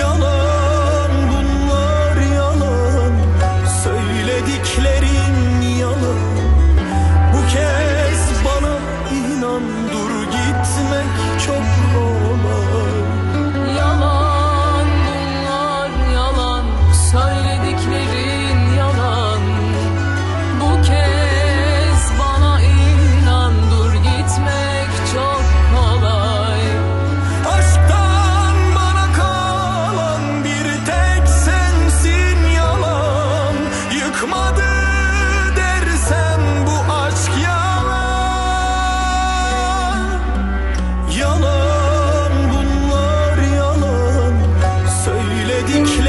Yalan bunlar yalan. Söylediklerin yalan. Bu kez dedik.